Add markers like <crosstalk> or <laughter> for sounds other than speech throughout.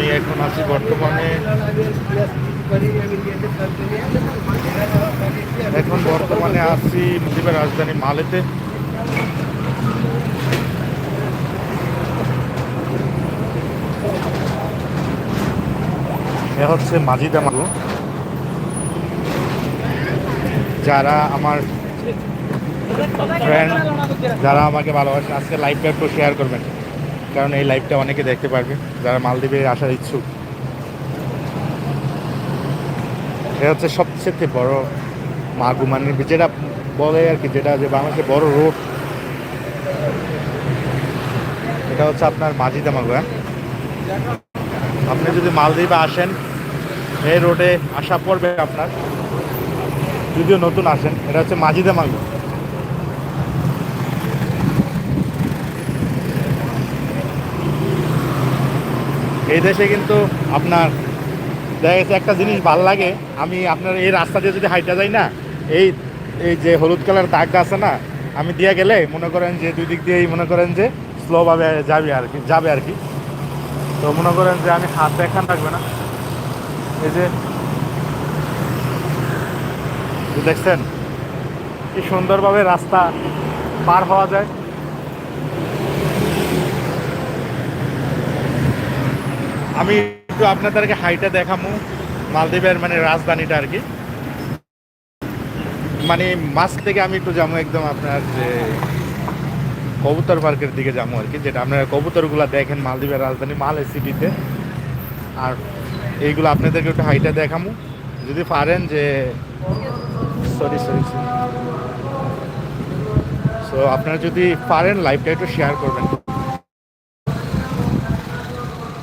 আমি এখন আছি বর্তমানে। এখন বর্তমানে আছি মুজিবের রাজধানী মালেতে। এ হচ্ছে মাজিদা মাগু যারা আমার ফ্রেন্ড যারা আমাকে ভালোবাসে, আজকে লাইভটা একটু শেয়ার করবেন। কারণ এই লাইভটা অনেকে দেখতে পারবে। যারা মালদ্বীপে আসার ইচ্ছুক। এটা হচ্ছে সবচেয়ে বড় মাগু মানে যেটা বলে আর কি, যেটা যে বাংলাদেশের বড় রোড। এটা হচ্ছে আপনার মাঝিদা মাগু হ্যাঁ আপনি যদি মালদ্বীপে আসেন, এই রোডে আসা পড়বে আপনার, যদিও নতুন আসেন, এটা হচ্ছে মাঝিদা মাগু এই দেশে কিন্তু আপনার দেখা গেছে একটা জিনিস ভালো লাগে আমি আপনার এই রাস্তা দিয়ে যদি হাইটা যাই না এই এই যে হলুদ কালার দাগটা আছে না আমি দিয়ে গেলে মনে করেন যে দুই দিক দিয়েই মনে করেন যে স্লোভাবে যাবে আর কি যাবে আর কি। তো মনে করেন যে আমি হাত দেখান থাকবে না। এই যে দেখছেন কি সুন্দরভাবে রাস্তা পার হওয়া যায়। আমি একটু আপনাদেরকে হাইটা দেখামু। মালদ্বীপের মানে রাজধানীটা আর কি। মানে মাছ থেকে আমি একটু যাব একদম আপনার যে কবুতর পার্কের দিকে যাব আর কি, যেটা আপনারা কবুতরগুলো দেখেন মালদ্বীপের রাজধানী মালে সিটিতে। আর এইগুলো আপনাদেরকে একটু হাইটা দেখামু। যদি পারেন যে সরি সরি সরি সো আপনারা যদি পারেন লাইভটা একটু শেয়ার করবেন।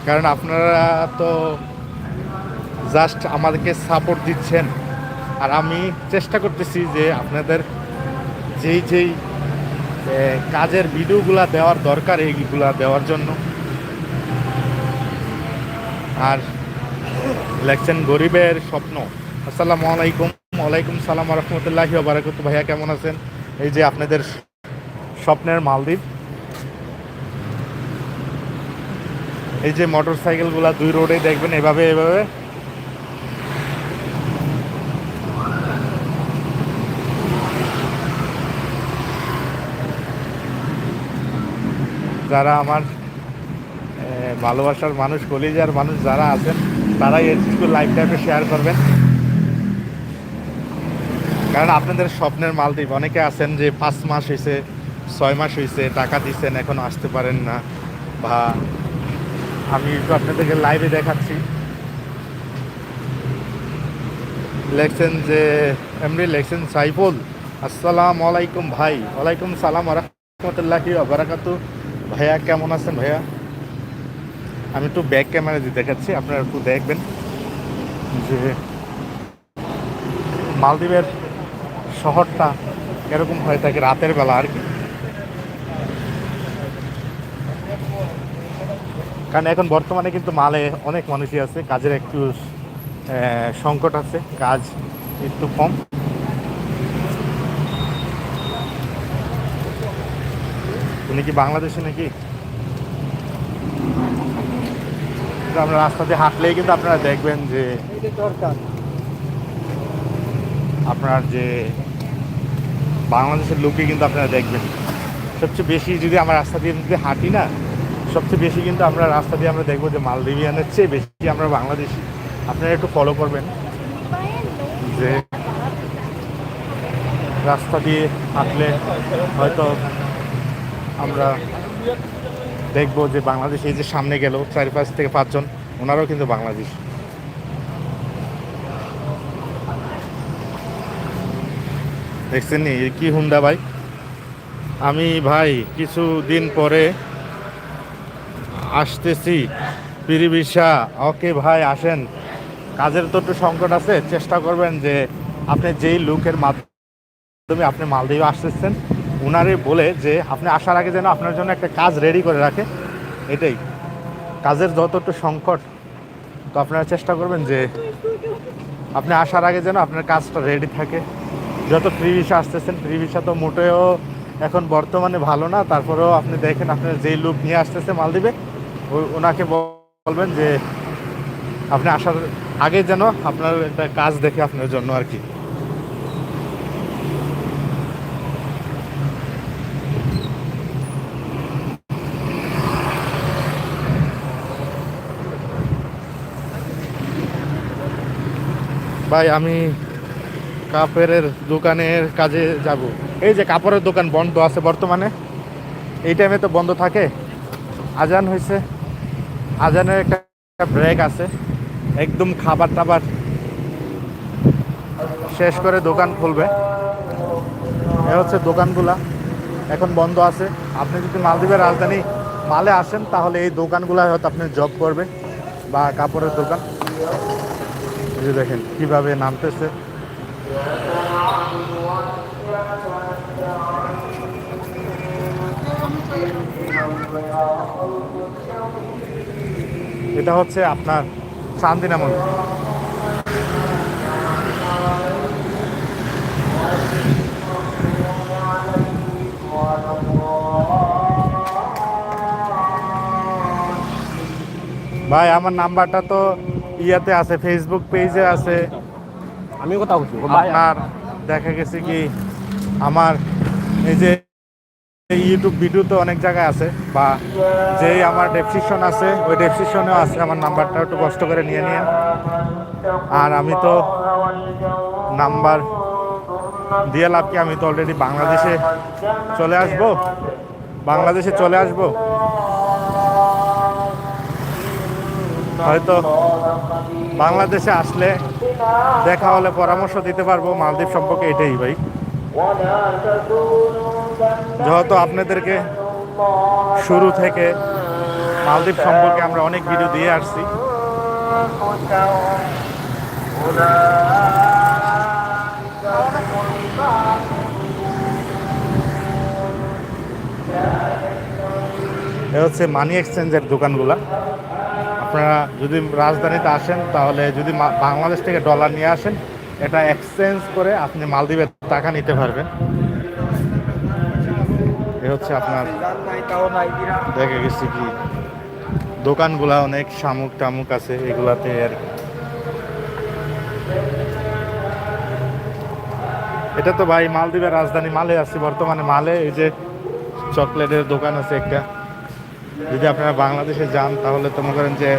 কারণ আপনারা তো জাস্ট আমাদেরকে সাপোর্ট দিচ্ছেন। আর আমি চেষ্টা করতেছি যে আপনাদের যেই যেই কাজের ভিডিওগুলা দেওয়ার দরকার, এইগুলা দেওয়ার জন্য। আর লেখছেন, গরিবের স্বপ্ন। আসসালামু আলাইকুম। ওয়ালাইকুম সালাম রহমতুল্লাহি বারাকাতু ভাইয়া, কেমন আছেন? এই যে আপনাদের স্বপ্নের মালদ্বীপ। এই যে মোটর সাইকেলগুলা দুই রোডে দেখবেন, এভাবে এভাবে। যারা আমার ভালোবাসার মানুষ, কলিজার মানুষ যারা আছেন, তারাই একটু লাইফ টাইপে শেয়ার করবেন। কারণ আপনাদের স্বপ্নের মালদ্বীপ, অনেকে আছেন যে পাঁচ মাস হয়েছে ছয় মাস হয়েছে টাকা দিচ্ছেন এখন আসতে পারেন না, বা আমি একটু আপনাদেরকে লাইভে দেখাচ্ছি। লেখছেন যে এমনি লেখছেন, সাইফুল, আসসালাম আলাইকুম ভাই। ওয়ালাইকুম সালাম রহমতুল্লাহি বারাকাতু। ভাইয়া, কেমন আছেন ভাইয়া? আমি একটু ব্যাক ক্যামেরা দিয়ে দেখাচ্ছি, আপনারা একটু দেখবেন যে মালদ্বীপের শহরটা এরকম হয়ে থাকে রাতের বেলা আর কি। কারণ এখন বর্তমানে কিন্তু মালে অনেক মানুষই আছে কাজের একটু সংকট আছে কাজ একটু কম। উনি কি বাংলাদেশে নাকি? আমরা রাস্তা দিয়ে হাঁটলেই কিন্তু আপনারা দেখবেন যে আপনার যে বাংলাদেশের লোকই কিন্তু আপনারা দেখবেন। সবচেয়ে বেশি যদি আমরা রাস্তা দিয়ে যদি হাঁটি না সবচেয়ে বেশি কিন্তু আমরা রাস্তা দিয়ে আমরা দেখব যে মালদ্বীপিয়ানের চেয়ে বেশি আমরা বাংলাদেশি। আপনারা একটু ফলো করবেন। যে রাস্তা দিয়ে হাঁটলে হয়তো আমরা দেখব যে বাংলাদেশ এই যে সামনে গেল চারি পাঁচ থেকে পাঁচজন, ওনারাও কিন্তু বাংলাদেশ। দেখছেন নি? কি হুন্ডা ভাই আমি ভাই কিছু দিন পরে আসতেছি। পিরিবিশা ওকে ভাই, আসেন। কাজের তো একটু সংকট আছে, চেষ্টা করবেন যে আপনি যেই লুকের মাধ্যমে আপনি মালদ্বীপে আসতেছেন, উনারে বলে যে আপনি আসার আগে যেন আপনার জন্য একটা কাজ রেডি করে রাখে। এটাই। কাজের যত একটু সংকট, তো আপনারা চেষ্টা করবেন যে আপনি আসার আগে যেন আপনার কাজটা রেডি থাকে। যত ফ্রি ভিসা আসতেছেন ফ্রি ভিসা তো মোটেও এখন বর্তমানে ভালো না। তারপরেও আপনি দেখেন, আপনার যেই লুক নিয়ে আসতেছে মালদ্বীপে ওনাকে বলবেন যে আপনি আসার আগে যেন আপনার একটা কাজ দেখে আপনার জন্য আর কি। ভাই, আমি কাপড়ের দোকানের কাজে যাব। এই যে কাপড়ের দোকান বন্ধ আছে বর্তমানে। এই টাইমে তো বন্ধ থাকে। আজান হয়েছে। আজানের একটা ব্রেক আছে। একদম খাবার টাবার শেষ করে দোকান খুলবে। এ হচ্ছে দোকানগুলা। এখন বন্ধ আছে। আপনি যদি মালদ্বীপের রাজধানী মালে আসেন, তাহলে এই দোকানগুলো হয়তো আপনি জব করবে বা কাপড়ের দোকান। দেখেন কীভাবে নামতেছে। এটা হচ্ছে আপনার শান্তিনা মন্দির। ভাই আমার নাম্বারটা তো ইয়াতে আছে ফেসবুক পেজে আছে। আমি কথা বলছি। আপনার দেখা গেছে কি আমার এই যে ইউটিউব ভিডিও তো অনেক জায়গায় আছে, বা যে আমার ডেসক্রিপশন আছে, ওই ডেসক্রিপশনেও আছে, আমার নাম্বারটা একটু কষ্ট করে নিয়ে নিন আর আমি তো নাম্বার দিয়ে লাভ কি, আমি তো অলরেডি বাংলাদেশে চলে আসব? বাংলাদেশে চলে আসব? হয়তো বাংলাদেশে আসলে দেখা হলে পরামর্শ দিতে পারব, মালদ্বীপ সম্পর্কে এটাই ভাই। যেহেতু আপনাদেরকে শুরু থেকে মালদ্বীপ সম্পর্কে আমরা অনেক ভিডিও দিয়ে আসছি। এ হচ্ছে মানি এক্সচেঞ্জের দোকানগুলা। আপনারা যদি রাজধানীতে আসেন, তাহলে যদি বাংলাদেশ থেকে ডলার নিয়ে আসেন, এটা এক্সচেঞ্জ করে আপনি মালদ্বীপের টাকা নিতে পারবেন। এ হচ্ছে আপনার, দেখে গেছি কি, দোকানগুলা অনেক শামুক টামুক আছে এগুলাতে আর। এটা তো ভাই মালদ্বীপের রাজধানী, মালে আছে বর্তমানে, মালে এই যে চকলেটের দোকান আছে একটা যদি আপনারা বাংলাদেশে যান, তাহলে তো মনে করেন যে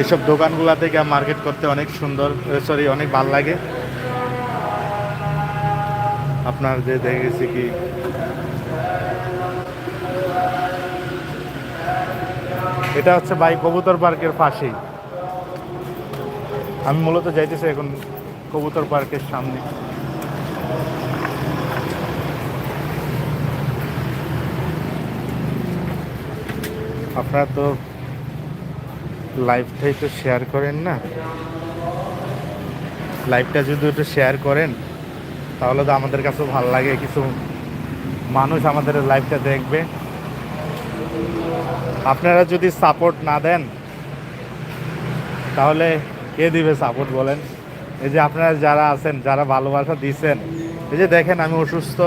এইসব দোকানগুলা থেকে মার্কেট করতে অনেক সুন্দর সরি অনেক ভালো লাগে আপনার যে দেখেছি কি এটা হচ্ছে ভাই কবুতর পার্কের পাশেই। আমি মূলত যাইতেছি এখন কবুতর পার্কের সামনে। আপনারা তো লাইভটাই তো শেয়ার করেন না। লাইভটা যদি একটু শেয়ার করেন, তাহলে তো আমাদের কাছেও ভালো লাগে। কিছু মানুষ আমাদের লাইভটা দেখবে। আপনারা যদি সাপোর্ট না দেন, তাহলে কে দিবে সাপোর্ট বলেন? এই যে আপনারা যারা আছেন, যারা ভালোবাসা দিছেন এই যে দেখেন আমি অসুস্থ,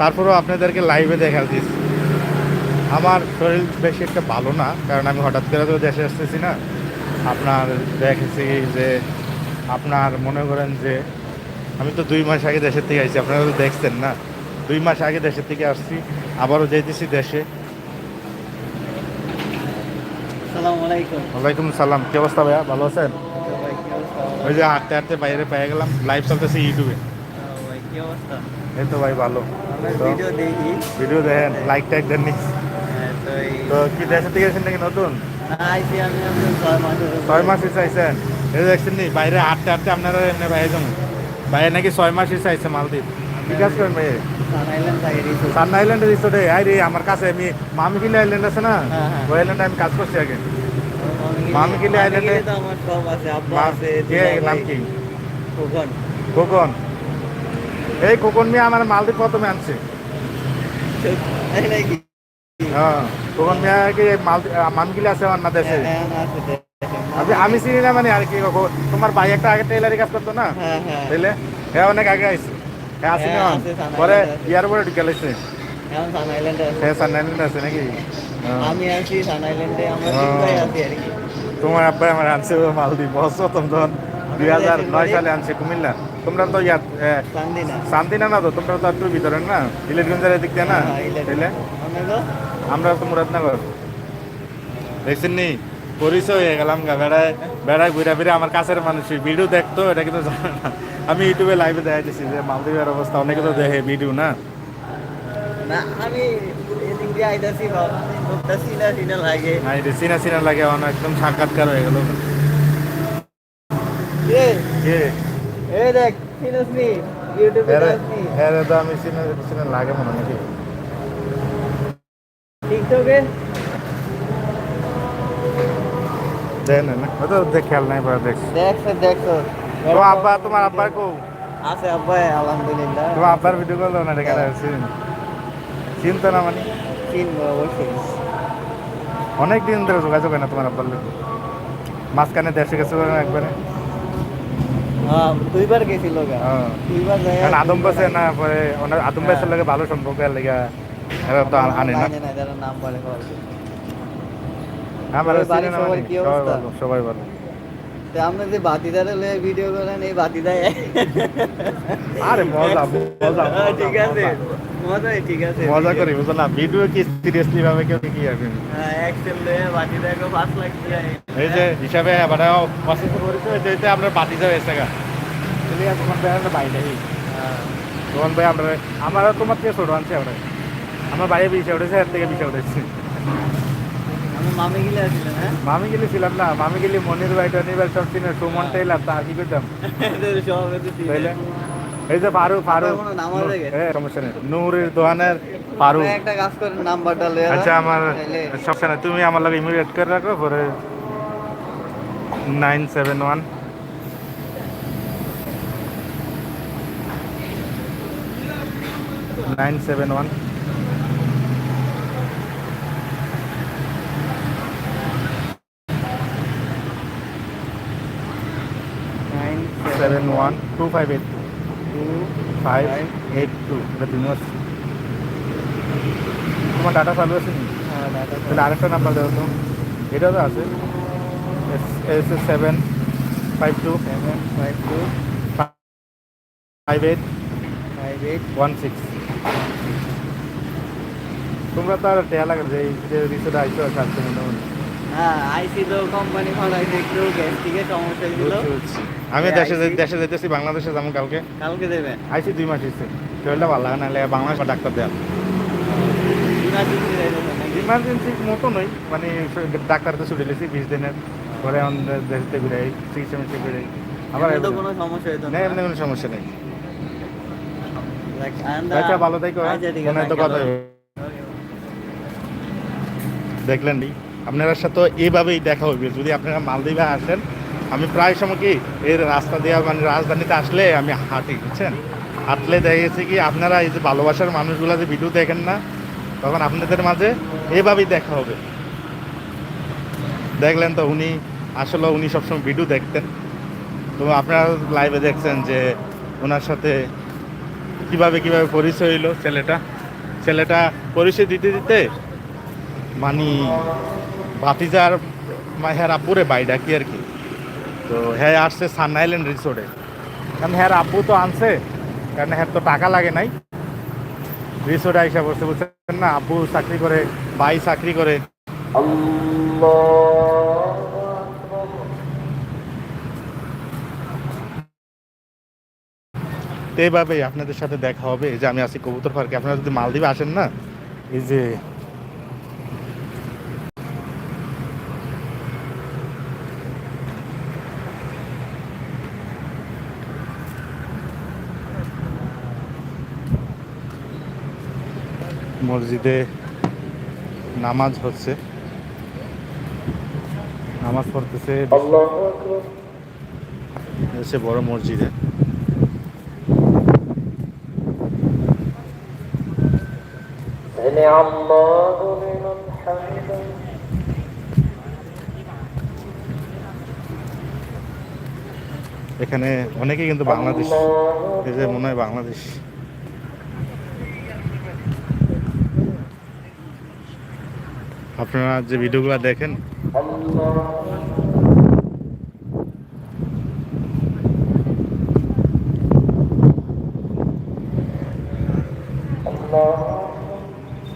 তারপরেও আপনাদেরকে লাইভে দেখা দিচ্ছি। আমার শরীর বেশি একটা ভালো না, কারণ আমি হঠাৎ করে তো দেশে আসতেছি না। আপনার দেখেছি যে, আপনার মনে করেন যে, আমি তো দুই মাস আগে দেশের থেকে আসছি, আপনারা তো দেখছেন না। দুই মাস আগে দেশের থেকে আসছি, আবারও যেতেছি দেশে আসসালামু আলাইকুম ওয়ালাইকুম সালাম। কি অবস্থা ভাইয়া? ভালো আছেন? ওই যে হাঁটতে হাঁটতে বাইরে পেয়ে গেলাম লাইভ চলতেছে ইউটিউবে অবস্থা এই তো ভাই ভালো। ভিডিও দেখেন লাইক টাইক দেননি। হ্যাঁ, তো কি দেশের থেকে এসেছেন নাকি নতুন? ছয়। মাস চাইছেন এই দেখছেন নি বাইরে হাঁটতে হাঁটতে আপনারা এমনি বাইরে যাবেন বাইরে নাকি ছয় মাস চাইছে মালদ্বীপ। কি কাজ করেন ভাই সান আইল্যান্ড থাকে রিসোর্ট। রিসোর্টে আই রে আমার কাছে আমি মামিকিলি আইল্যান্ড আছে না? হ্যাঁ, হ্যাঁ। ওই আইল্যান্ডে আমি কাজ করছি আগে। আইল্যান্ডে- তো আমার সব আছে আব্বা আছে কে নাম কি খোকন। খোকন এই খোকন মিয়া আমার মালদ্বীপ প্রথমে আনছে? হ্যাঁ খোকন মিয়াকে মালদ্বীপ মামিকিলি আছে আমার না দেশে হ্যাঁ, হ্যাঁ, দেখেন। আমি চিনি না মানে আর কি তোমার ভাই একটা আগে টেলারি কাজ করতো না। বুঝলে হ্যাঁ অনেক আগে আইছে হ্যাঁ আসি না পরে ইয়ার পরে ঢুকে লাইছে আছে। হ্যাঁ সান আইল্যান্ড আছে নাকি। আমি আছি সান আইল্যান্ডে আমরা। তিনটাই আছি আর কি তোমার আব্বা আমার আনছে মালদ্বীপ। বছর তখন দুই হাজার নয় সালে আনছে কুমিল্লা। তোমরা তো ইয়াত শান্তিনা না তো তোমরা তো একটু ভিতরে না? ইলেটগঞ্জের দিক দিয়ে না? হ্যাঁ, তাইলে? আমরা তো মুরাদনগর। দেখছেন নি? পরিচয় হয়ে গেলাম গা বেড়ায় বেড়ায় ঘুরে ফিরে আমার কাছের মানুষ। ভিডিও দেখতো এটা কিন্তু জানে না। আমি ইউটিউবে লাইভে দেখাইতেছি যে মালদ্বীপের অবস্থা অনেকে তো দেখে ভিডিও না? না আমি এদিক দিয়ে আইতাছি লাগে। লাগে আমার একদম সাক্ষাৎকার হয়ে গেল। এ দেখ নি ইউটিউবে এরে তো আমি সিনা লাগে মনে নাকি? টিকটকে? দেখ না না তো দেখ খেয়াল নাই দেখ। দেখছ দেখছ তো আব্বা তোমার আব্বার কো? আছে আব্বা আলহামদুলিল্লাহ। তোমার আব্বার ভিডিও করল না যাচ্ছে চিন্তা না মানে? অনেক দিন ধরে যোগাযোগ হয় না তোমার আব্বার লোক মাঝখানে দেশে গেছে একবারে? হ্যাঁ দুইবার গেছিল হ্যাঁ। দুইবার যায় কারণ আদম বাসে না পরে ওনার আদম বাসের লাগে ভালো সম্পর্ক লেগে তো আনে না। নাম বলে আমার মানে? সবাই ভালো। তো যে বাতিদারে লয়ে ভিডিও করেন এই বাতিদায় আরে মজা মজা হ্যাঁ, ঠিক আছে। মজাই ঠিক আছে। মজা করি বুঝলো? না ভিডিও কি সিরিয়াসলি ভাবে কেউ কি আর কি। হ্যাঁ এক্সেল লয়ে বাতিদায় কো পাঁচ লাখ এই যে হিসাবে মানে করেছে যে বাতি যাবে এসে গা। তুমি তোমার বাইরে। তোমার ভাই আমরা আমার তোমার থেকে ছোট আনছি আমরা। আমার বাইরে বিছে উঠেছে এর থেকে বিছে উঠেছে। মামি গিলে হ্যাঁ ছিলাম না মামি গেলি মনির ভাই টনির ভাই সব চিনে সুমন টেইলার তা কি করতাম? এই যে ফারুক ফারুক? হ্যাঁ সমস্যা নেই। নূরের দোকানের ফারুক। একটা কাজ করেন নাম্বারটা লয়ে আচ্ছা আমার সমস্যা নেই। তুমি আমার লাগে ইমিডিয়েট করে রাখো পরে nine seven one. Nine seven one nine seven one two five eight two five eight two এটা তুমি তোমার ডাটা চালু আছে নি তাহলে আরেকটা নাম্বার দেবো তো। এটাও তো আছে। S S seven five two seven five two five eight five eight one six তোমরা তো আর টেয়া লাগে যে রিসোর্ট আইসো সাতশো হ্যাঁ কোম্পানি ফালাইছে একটু গ্যাস্ট্রিকের সমস্যা ছিল। বুঝছি, বুঝছি। আমি দেশে দেশে যেতেছি বাংলাদেশে যাব কালকে। কালকে দুই মাস হচ্ছে শরীরটা ভালো লাগে বাংলাদেশ ডাক্তার দেয়। ইমার্জেন্সি মতো নই মানে ডাক্তার তো ছুটি লেছি বিশ দিনের। পরে এখন দেশতে ঘুরে চিকিৎসা ঘুরে আবার কোনো সমস্যা হইতো না। এমনি কোনো সমস্যা নেই। আচ্ছা ভালো থাকো হ্যাঁ? আচ্ছা, কথা দেখলেন আপনার সাথে এইভাবেই দেখা হইবে যদি আপনারা মালদ্বীপে আসেন, আমি প্রায় সময় কি এর রাস্তা দিয়ে মানে রাজধানীতে আসলে আমি হাঁটি, বুঝছেন? হাঁটলে দেখা গেছে কি আপনারা এই যে ভালোবাসার মানুষগুলো যে ভিডিও দেখেন না, তখন আপনাদের মাঝে এভাবেই দেখা হবে। দেখলেন তো উনি, আসলে উনি সবসময় ভিডিও দেখতেন। তো আপনারা লাইভে দেখছেন যে ওনার সাথে কীভাবে কীভাবে পরিচয় হইল ছেলেটা। ছেলেটা পরিচয় দিতে দিতে মানে ভাতিজার মা- হ্যাঁ আব্বুরে বাই ডাকি আর কি। তো হ্যাঁ আসছে সান আইল্যান্ড রিসোর্টে। কারণ হ্যাঁ আব্বু তো আনছে, কারণ হ্যাঁ তো টাকা লাগে নাই। রিসোর্টে আইসা বসে বুঝছেন না আব্বু চাকরি করে ভাই চাকরি করে। এইভাবেই আপনাদের সাথে দেখা হবে। যে আমি আছি কবুতর পার্কে। আপনারা যদি মালদ্বীপে আসেন না, এই যে মসজিদে নামাজ হচ্ছে। নামাজ পড়তেছে এসে বড় মসজিদে। এখানে অনেকে কিন্তু বাংলাদেশ, এই যে মনে হয় বাংলাদেশ। আপনারা যে ভিডিওগুলো দেখেন।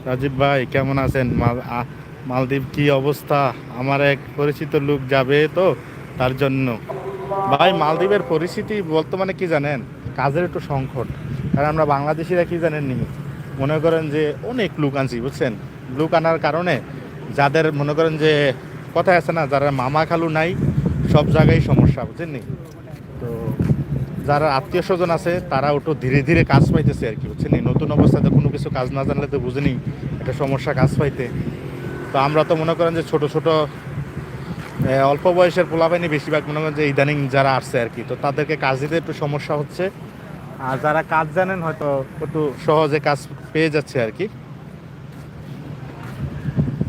রাজীব ভাই, কেমন আছেন? মাল- মালদ্বীপ কি অবস্থা? আমার এক পরিচিত লোক যাবে তো, তার জন্য। ভাই, মালদ্বীপের পরিস্থিতি বর্তমানে কি জানেন? কাজের একটু সংকট। কারণ আমরা বাংলাদেশিরা কি জানেন নি মনে করেন যে অনেক লোক আনছি, বুঝছেন? লোক আনার কারণে যাদের মনে করেন যে কথা আছে না, যারা মামা খালু নাই, সব জায়গায় সমস্যা, বুঝছেন তো যারা আত্মীয় স্বজন আছে, তারা একটু ধীরে ধীরে কাজ পাইতেছে আর কি, বুঝছেন? নতুন অবস্থাতে কোনো কিছু কাজ না জানলে তো বুঝেনি একটা সমস্যা কাজ পাইতে। তো আমরা তো মনে করেন যে ছোট ছোট অল্প বয়সের পোলাপাইনি বেশিরভাগ মনে করেন যে ইদানিং যারা আসছে আর কি, তো তাদেরকে কাজ দিতে একটু সমস্যা হচ্ছে। আর যারা কাজ জানেন হয়তো একটু সহজে কাজ পেয়ে যাচ্ছে আর কি।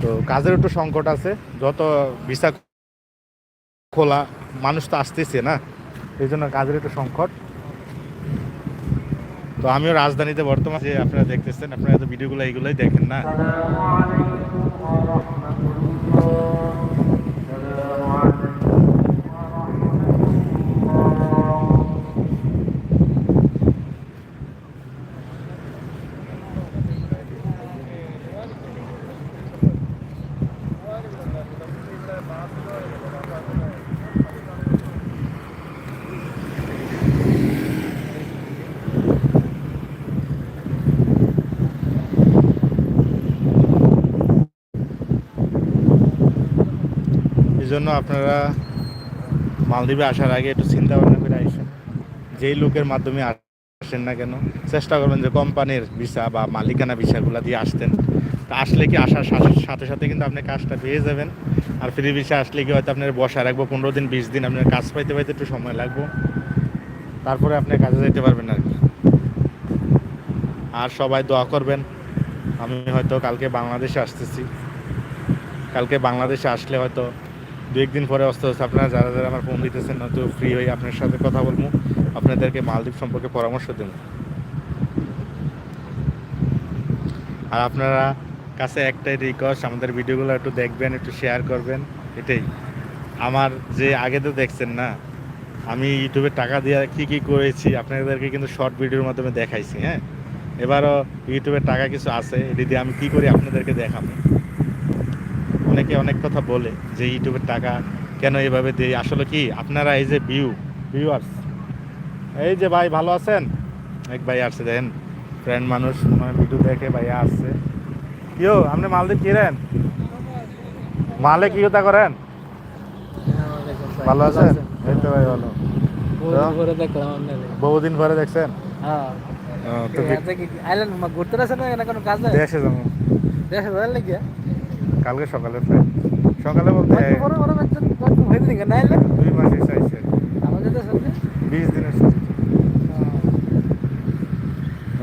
তো কাজের একটু সংকট আছে। যত ভিসা খোলা, মানুষ তো আসতেছে না, এই জন্য কাজের একটু সংকট। তো আমিও রাজধানীতে বর্তমানে যে আপনারা দেখতেছেন, আপনারা ভিডিওগুলো এইগুলোই দেখেন না। জন্য আপনারা মালদ্বীপে আসার আগে একটু চিন্তা ভাবনা করে আসেন। যেই লোকের মাধ্যমে আসেন না কেন, চেষ্টা করবেন যে কোম্পানির ভিসা বা মালিকানা ভিসাগুলো দিয়ে আসতেন। তা আসলে কি আসার সাথে সাথে কিন্তু আপনি কাজটা পেয়ে যাবেন। আর ফ্রি ভিসা আসলে কি হয়তো আপনার বসা রাখব, পনেরো দিন, বিশ দিন আপনার কাজ পাইতে পাইতে একটু সময় লাগবো। তারপরে আপনি কাজে যেতে পারবেন আর কি। আর সবাই দোয়া করবেন, আমি হয়তো কালকে বাংলাদেশে আসতেছি। কালকে বাংলাদেশে আসলে হয়তো দু একদিন পরে অস্ত হচ্ছে। আপনারা যারা যারা আমার ফোন দিতেছেন হয়তো ফ্রি হয়ে আপনার সাথে কথা বলব। আপনাদেরকে মালদ্বীপ সম্পর্কে পরামর্শ দেব। আর আপনারা কাছে একটাই রিকোয়েস্ট আমাদের ভিডিওগুলো একটু দেখবেন, একটু শেয়ার করবেন। এটাই। আমার যে আগে তো দেখছেন না, আমি ইউটিউবে টাকা দিয়ে কি কি করেছি, আপনাদেরকে কিন্তু শর্ট ভিডিওর মাধ্যমে দেখাইছি হ্যাঁ? এবারও ইউটিউবে টাকা কিছু আছে, এটি দিয়ে আমি কি করি আপনাদেরকে দেখাবো। অনেকে অনেক কথা বলে যে ইউটিউবের টাকা কেন এভাবে দেই আসলে কি আপনারা এই যে ভিউ ভিউয়ার্স এই যে ভাই ভালো আছেন? এক ভাই আসছে দেখেন ফ্রেন্ড মানুষ মনে হয় ভিডিও দেখে ভাইয়া আসছে। কিও আপনি মালদ্বীপ কিরেন মালে কি কথা করেন? ভালো আছেন? এই তো ভাই ভালো। বহুদিন পরে দেখছেন? তো বি- ঘুরতে আসেন না? এখানে কোনো কাজ নাই? দেশে যাব। দেশে যাওয়ার লাগিয়া কালকে সকালে ফ্লাইট সকালে বলতে দিন দুই মাস সাথে বিশ দিনের।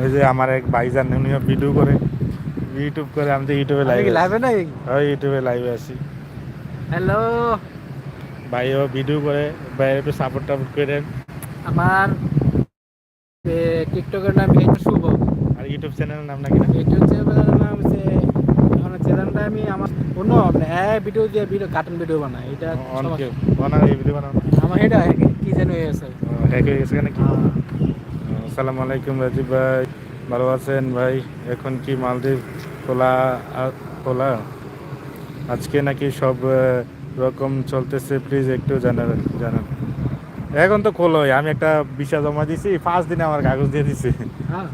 ওই যে আমার এক ভাইজান উনিও ভিডিও করে ইউটিউব করে আমি তো ইউটিউবে লাইভ লাইভে নাই? ওই ইউটিউবে লাইভে আছি। হ্যালো ভাইও ভিডিও করে ভাইয়ের একটু সাপোর্ট টাপোর্ট করেন আমার টিকটকের নাম শুভ। আর ইউটিউব চ্যানেলের নাম নাকি না? ইউটিউব চ্যানেলের নাম হচ্ছে চ্যানেলটা আমি আমার আপনি হ্যাঁ ভিডিও দিয়ে ভিডিও কার্টুন ভিডিও বানাই এটা এই ভিডিও আমার এটা কি যেন হয়ে আছে হ্যাক হয়ে গেছে কেন কি আসসালামু আলাইকুম রাজীব ভাই ভালো আছেন ভাই? এখন কি মালদ্বীপ খোলা খোলা? আজকে নাকি সব রকম চলতেছে প্লিজ একটু জানাবেন জানান। এখন তো খোলোই আমি একটা ভিসা জমা দিছি পাঁচ দিনে আমার কাগজ দিয়ে দিছি। হ্যাঁ।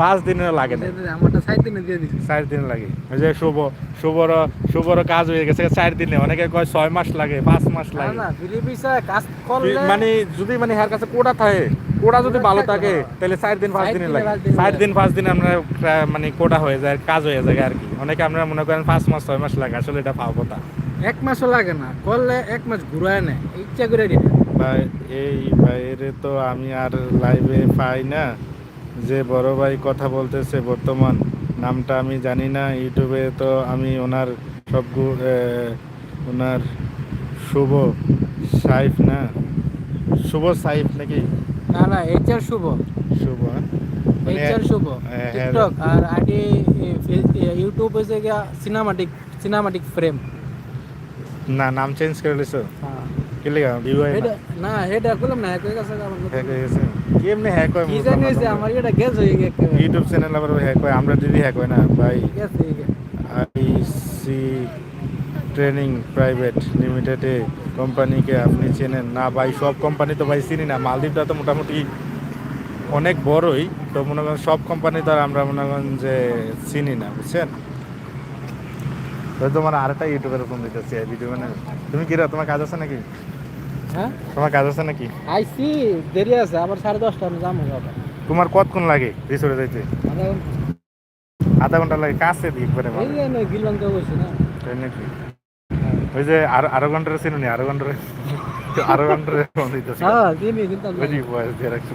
পাঁচ দিনও লাগে না। আমারটা দিনে দিয়ে দিচ্ছি চার দিন লাগে। ওই যে শুভ শুভর শুভর কাজ হয়ে গেছে চার দিনে অনেকে কয় ছয় মাস লাগে পাঁচ মাস লাগে। না ফ্রি ভিসা কাজ করলে মানে যদি মানে হার কাছে কোড়া থাকে কোড়া যদি ভালো থাকে, হ্যাঁ। তাহলে চার দিন পাঁচ দিনে লাগে। চার দিন পাঁচ দিন আমরা মানে কোটা হয়ে যায় কাজ হয়ে যায় আর কি। অনেকে আমরা মনে করেন পাঁচ মাস ছয় মাস লাগে আসলে এটা পাও কথা। এক মাসও লাগে না করলে এক মাস ঘুরায় নেয় ইচ্ছা করে ভাই এই বাইরে তো আমি আর লাইভে পাই না। যে বড় ভাই কথা বলতেছে বর্তমান। নামটা আমি জানি না ইউটিউবে তো আমি ওনার সব ওনার শুভ সাইফ না? শুভ সাইফ নাকি? না না এইচআর শুভ। শুভ হ্যাঁ? মানে এইচআর শুভ। হ্যাঁ, হ্যাঁ। টিকটক আর আইডি ইউটিউব হয়েছে গিয়া সিনেমাটিক সিনেমাটিক ফ্রেম না নাম চেঞ্জ করে লিছো হ্যাঁ। কি লেগা ভিউ হয় এটা না না এটা করলাম না হ্যাক হয়ে গেছে আমার হ্যাক হয়ে গেছে কেমনে হ্যাক হয় কি জানি না আমার এটা গ্যাস হয়ে গেছে ইউটিউব চ্যানেল আবার হ্যাক হয় আমরা হ্যাক হয় না ভাই। গ্যাস হয়ে গেছে। আইসি ট্রেনিং প্রাইভেট লিমিটেডে কোম্পানিকে আপনি চেনেন? না ভাই সব কোম্পানি তো ভাই চিনি না। মালদ্বীপটা তো মোটামুটি অনেক বড়ই তো মনে করেন সব কোম্পানি তো আর আমরা মনে করেন যে চিনি না বুঝছেন? তোমার আরেকটা ইউটিউবের ফোন দিতেছি ভিডিও মানে। তুমি কিরা তোমার কাজ আছে নাকি? হ্যাঁ? তোমার কাজ আছে নাকি? আইসি দেরি আছে আবার সাড়ে দশটা আমি যাব বাবা তোমার কতক্ষণ লাগে রিসোর্টে যাইতে? আধা ঘণ্টা। লাগে কাছে বসে না। তাই নাকি? ওই যে আরও আরও ঘণ্টার ছিল নি আরও ঘণ্টার আরও ঘণ্টার ফোন দিতেছি। হ্যাঁ দিনই কিন্তু বুঝি বয়স দিয়ে রাখছি।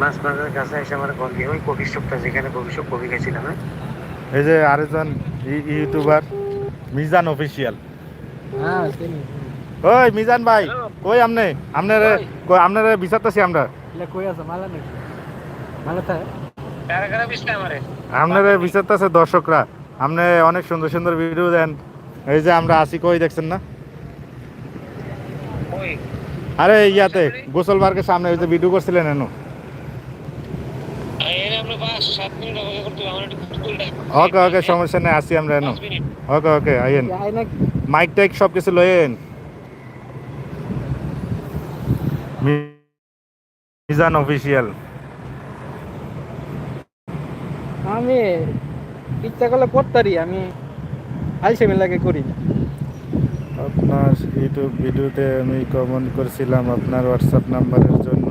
মাছ বাজার কাছে এসে আমার কল দিয়ে ওই কফি শপটা যেখানে কফি শপ কফি খাইছিলাম হ্যাঁ? এই যে আরেকজন ই- ইউটিউবার মিজান অফিসিয়াল হ্যাঁ ওই মিজান ভাই কই আমনে আপনারে কই? আপনারে বিচারতেছি আমরা। এটা কই আছে? মালা নাকি? মালা থাকে কারা কারা বিশটা আমারে। আপনারে বিচারতেছে দর্শকরা। আপনি অনেক সুন্দর সুন্দর ভিডিও দেন। এই যে আমরা আসি কই দেখছেন না? ওই আরে ইয়াতে গোসল পার্কের সামনে ওই যে ভিডিও করছিলেন এনো এর আমরা পাঁচ সাত মিনিট অপেক্ষা করতে হবে আমার একটু কুল ওকে ওকে সমস্যা নেই আসি আমরা এনো। ওকে ওকে আইয়েন। মাইক টাইক সব কিছু লয়েন মিজান অফিসিয়াল আমি ইচ্ছা করলে পড়তারি আমি আইসেমি লাগে করি আপনার ইউটিউব ভিডিওতে আমি কমেন্ট করছিলাম আপনার হোয়াটসঅ্যাপ নাম্বারের জন্য।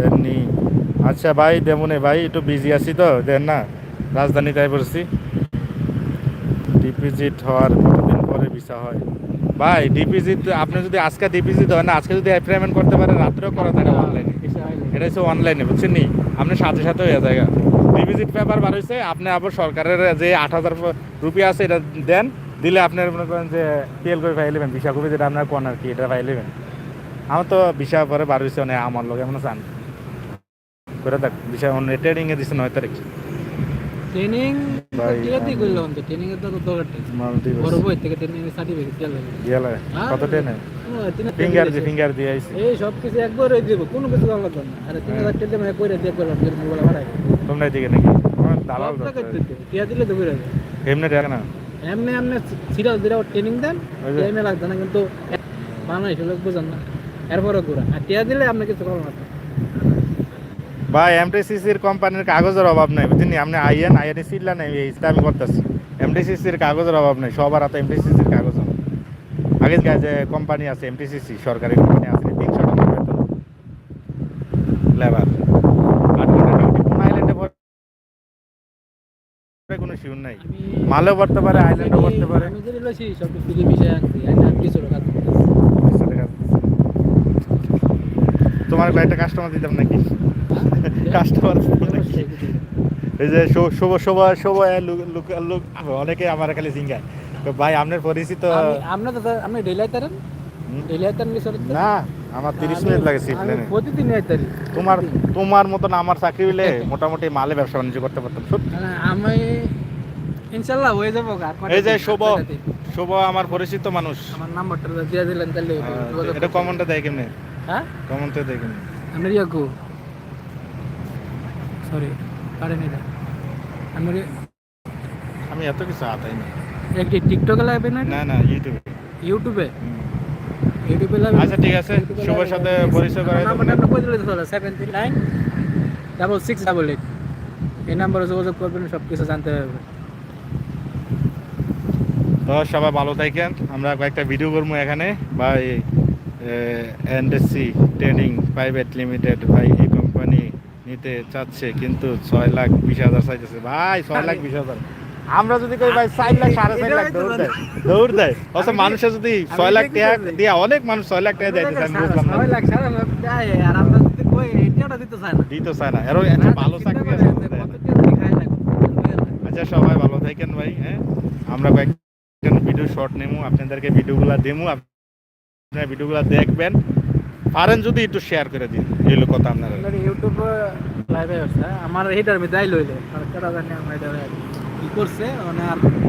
দেননি। আচ্ছা ভাই, দেমনে ভাই, একটু বিজি আছি তো, দেন না? রাজধানী তাই বলছি ডিপিজিট হওয়ার কতদিন পরে ভিসা হয়? ভাই ডিপিজিট আপনি যদি আজকে ডিপিজিট হয় না, আজকে যদি পেমেন্ট করতে পারেন, রাত্রেও করা থাকে অনলাইনে এটা হচ্ছে অনলাইনে বুঝছেন নি? আপনি সাথে সাথে হয়ে যায় ডিপিজিট পেপার বার হয়েছে আপনি আবার সরকারের যে আট হাজার রুপিয়া আছে, এটা দেন, দিলে আপনার মনে করেন যে তেল করে পাই নেবেন। বিশা কপি যেটা আপনার কোন আর কি, এটা পাই নেবেন। আমার তো বিশা পরে বার হয়েছে অনেক আমার লোক এমন চান করে দেখ বিশা অন্য ট্রেডিং এ দিচ্ছে নয় তারিখ ট্রেনিং ভাই, টিয়া দিয়ে করলাম তো ট্রেনিং এর তো দরকার। মালদ্বীপ বড় বই থেকে ট্রেনিং এর সার্টিফিকেট দিয়ে লাগে কত ট্রেনে ফিঙ্গার দিয়ে ফিঙ্গার দিয়ে আইছি এই সব কিছু একবার হয়ে দিব কোনো কিছু ভালো না আরে তিন হাজার টাকা মানে কইরা দিয়ে করলাম যেরকম বলে ভাড়াই তোমরা এদিকে নাকি দালাল দরকার। দিতে টিয়া দিলে তো কইরা দেয়। এমনি না এমনি এমনি সিরিয়াল দিলে ট্রেনিং দেন ওই যে- না কিন্তু বাংলাদেশ লোক বুঝেন না এরপরে ঘুরা আর টিয়া দিলে আপনি কিছু করবেন না ভাই এমটিসিসির কোম্পানির কাগজের অভাব নাই বুঝলি আপনি আইএন আইএন সিটলা নাই এইটা আমি করতেছি। এমটিসিসির কাগজের অভাব নাই সবার হাতে এমটিসিসির কাগজ আগে যে কোম্পানি আছে এমটিসিসি সরকারি কোম্পানি আছে তিনশো টাকা বেতন। লেবার। কোন শিউর নাই। মালেও পড়তে পারে আইল্যান্ডও পারে। তোমার কয়েকটা কাস্টমার দিতাম নাকি? কাস্টমার <laughs> এই যে শুভ শুভ শুভ লুক- লুক- অনেকে আমার খালি সিঙ্গায় তো ভাই আপনার পরিচিত আমি- আপনার তো আপনি ডেলি আইতারেন? ডেলি আইতারেন না আমার তিরিশ মিনিট লাগে প্রতিদিন আইতারি। তোমার তোমার মতন আমার চাকরি হইলে <laughs> মোটামুটি মালে ব্যবসা বাণিজ্য করতে পারতাম সত্যি। আমি ইনশাল্লাহ হয়ে যাব। এই যে শুভ। শুভ আমার পরিচিত মানুষ। আমার নাম্বারটা দিয়ে দিলেন তাহলে। এটা কমনটা দেয় কেমনে? হ্যাঁ? কমনটা দেয় কেমনে? আপনার ইয়াকু সরি পারেন এটা আমার আমি এত কিছু আতাই না। একটি টিকটকে লাগবে না না না ইউটিউবে ইউটিউবে ইউটিউবে লাগবে আচ্ছা ঠিক আছে। শুভর সাথে পরিচয় দেবো। নাম্বারটা আপনি কই দিলে three nine double six double eight এই নাম্বারে যোগাযোগ করবেন সব কিছু জানতে পারবেন তো সবাই ভালো থাকেন। আমরা কয়েকটা ভিডিও করব এখানে। ভাই NSC training private limited company নিতে চাচ্ছে কিন্তু ছয় লাখ বিশ হাজার চাইতেছে। ভাই ছয় লাখ বিশ হাজার। আমরা যদি কই ভাই চার লাখ সাড়ে চার লাখ দৌড় দেয়। দৌড় দেয়। অথচ মানুষের যদি ছয় লাখ টাকা দিয়ে অনেক মানুষ ছয় লাখ টাকা যাইতেছে আমি বুঝলাম না। ছয় লাখ সাড়ে লাখ দেয়, আর আমরা যদি কই দিতে চায় না। দিতে চায় না। এরও একটা ভালো চাকরি আছে দেয় দেয়। আচ্ছা সবাই ভালো থাকেন ভাই হ্যাঁ? আমরা কয়েকজন ভিডিও শর্ট নেব আপনাদেরকে ভিডিওগুলো দেবো আপনারা ভিডিওগুলো দেখবেন। পারেন যদি একটু শেয়ার করে দিন এই লোক কথা আপনারা। ইউটিউবে লাইভে আছে, আমার এইটার মধ্যে আইল লইলে কারণ জানি আমার এটা কি করছে মানে